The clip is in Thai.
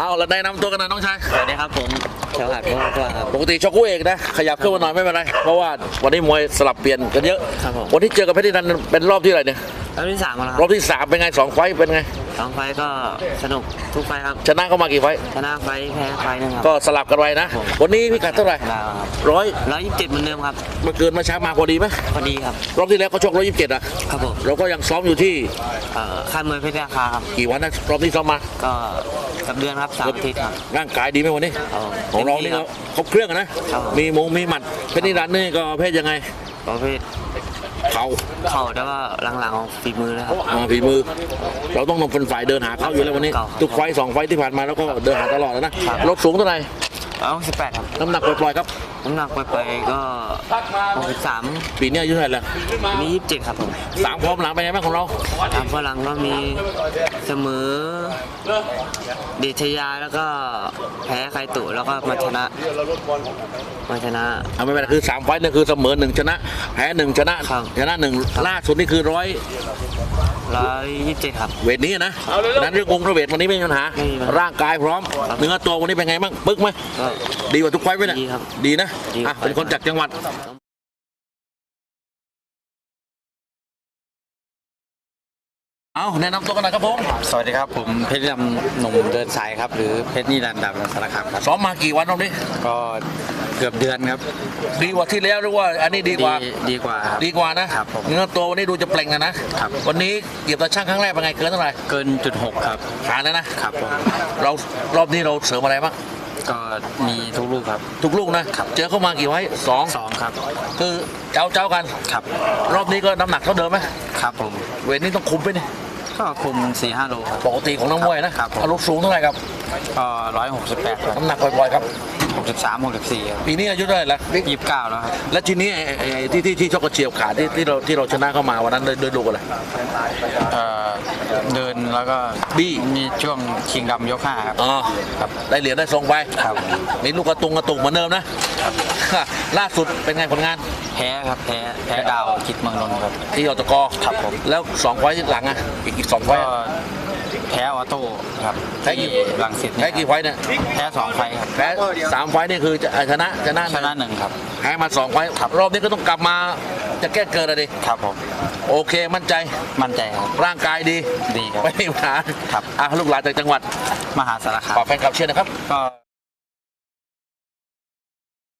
เอาแล้วแนะนำตัวกันหนะน้องชายสวัสดีครับผมเชียวหัดพ่อพ่อครับ ปกติชกคู่เอกนะ ขยับขึ้นมาหน่อยไม่เป็นไร เพราะว่าวันนี้มวยสลับเปลี่ยนกันเยอะ ครับผม วันที่เจอกับเพชรนิรันดร์เป็นรอบที่อะไรเนี่ย รอบที่สามแล้วครอรับบที่สามเป็นไงสองไฟต์เป็นไง สองไฟล์ก็สนุกทุกไฟล์ครับ ชนะก็มากี่ไฟต์ชนะไฟล์แพ้ไฟล์หนึงครับก็สลับกันไว้นะ วันนี้พิกัดเท่าไหร่แล้วครับร้อยร้อยยี่สิบเจ็ดเหมือนเดิมครับเมื่อเกินมาช้ามาพอดีไหมพอดีครับรอบที่แล้วก็ชกร้อยยี่สิบเจ็ดอะครับผมเราก็ยังซ้อมอยู่ที่เอ่อค่ายมวยเพชรราคาครับ กี่วันนะรอบที่ซ้อมมาก็กับเดือนครับสามอาทิตย์ครับ ร่างกายดีไหมวันนี้เอาของเรานี่ต็ก็มที่ครบเครื่องอะนะครับ มีมงมีหมัดเพชรนิรันดร์นี่ก็เพศยังไงครับประเภท เขาเข่าแล้วก็หลังๆของฝีมือเลยครับอ่าฝีมือ เราต้องนำเป็นฝ่ายเดินหาเขาอยู่แล้ววันนี้ครับ ทุกไฟต์สองไฟต์ที่ผ่านมาแล้วก็เดินหาตลอดแล้วนะครับรถสูงเท่าไหร่ เอาสิบแปดครับ น้ำหนักปล่อยๆครับ น้ำหนักไปๆก็หกสิบสามปีนี้อายุเท่าไหร่แล้วมียี่สิบเจ็ดครับผมสามพร้อมหลังเป็นไงบ้างของเรา ตามฝรั่งก็มีเสมอเดชยาแล้วก็แพ้ใครตุแล้วก็มาชนะมาชนะเอาไม่เป็นไรคือสามไฟต์เนี่ยคือเสมอหนึ่งชนะ แพ้หนึ่งชนะครับชนะหนึ่งล่าสุดนี่คือร้อยร้อยยี่สิบเจ็ดครับ เวทนี้นะนั้นเรื่ององค์พระเวทวันนี้ไม่มีปัญหา ไม่มีปัญหาร่างกายพร้อมเนื้อตัววันนี้เป็นไงบ้าง ปึ๊กไหมก็ดีกว่าทุกไฟต์ไหมเนี่ยดีครับดีนะดีกว่าอะเป็นคนจากจังหวัดเอาแนะนำตัวกันหน่อยครับผมสวัสดีครับ ผมเพชรดำหนุ่มเดินสายครับ หรือเพชรนิรันดร์ดำสารคามครับซ้อมมากี่วันรอบนี้ก็เกือบเดือนครับดีกว่าที่แล้วหรือว่า อันนี้ดีกว่า ดีกว่าครับ ดีกว่านะครับผมเนื้อตัววันนี้ดูจะเปล่งนะนะครับ วันนี้เหยียบตาช่างครั้งแรกเป็นไงเกินเท่าไหร่เกินจุดหกครับผ่านแล้วนะครับผมเรารอบนี้เราเสริมอะไรบ้าง ก็มีทุกลูกครับ ทุกลูกนะ เจอเข้ามากี่ไว้สองสองครับ คือเจ้าเจ้ากันครับ รอบนี้ก็น้ำหนักเท่าเดิมไหมครับผมเวทนี้ต้องคุมไปนี่ก็คุมสี่ห้าโลครับปกติของนักมวยนะครับผมเอารถสูงเท่าไหร่ครับก็ร้อยหกสิบแปดครับน้ำหนักปล่อยๆครับ หกสิบสามหกสิบสี่ครับปีนี้อายุเท่าไหร่ละยี่สิบเก้าแล้วครับและทีนี้ไอ้ไอ้ไอ้ที่ที่ที่ชกกระเฉียบขาที่ที่เราที่เราชนะเข้ามาวันนั้นด้วยด้วยลูกอะไร เอ่อเดินแล้วก็บี้ มีช่วงชิงดำยกห้าครับ อ๋อครับ ได้เหรียญได้ทรงไปครับ มีลูกกระตุงกระตุกเหมือนเดิมนะ ล่าสุดเป็นไงผลงานแพ้ครับแพ้แพ้ดาวคิดเมืองนนท์ครับ ที่อตกครับผม แล้วสองไฟล์หลังอะอีกอีกสองไฟก็ล์อะ แพ้ออโต้ครับแพ้กี่ ที่รังสิตแพ้เนี่ยกี่ไฟล์เนี่ยแพ้สองไฟครับแพ้สามไฟล์นี่คือจะชนะชนะชนะหนึ่งครับ แพ้มาสองไฟล์รอบนี้ก็ต้องกลับมาจะแก้เกินอะดิครับผมโอเคมั่นใจมั่นใจครับร่างกายดีดีครับ ไม่มีปัญหาครับ อะลูกหลานจากจังหวัด มหาสารคามฝากแฟนคลับเชียร์นะครับ ก็